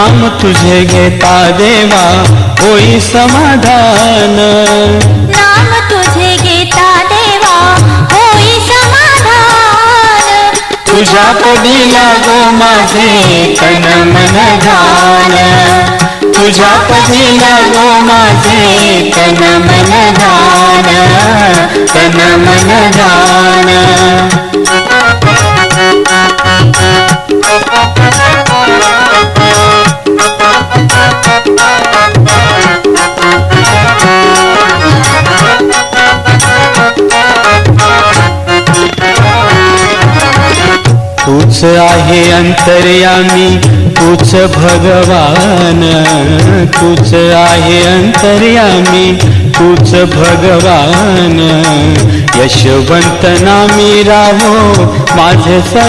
नाम तुझे घेता देवा होई समाधान। नाम तुझे घेता देवा होई समाधान। तुझ्या पदी लागो माझे तन मन ध्यान तुझ्या पदी लागो माझे तन मन धान तन मन ध्यान तूच आहे अंतर्यामी तूच भगवान. तूच आहे अंतर्यामी तूच भगवान. यशवंत नामी राहो माझे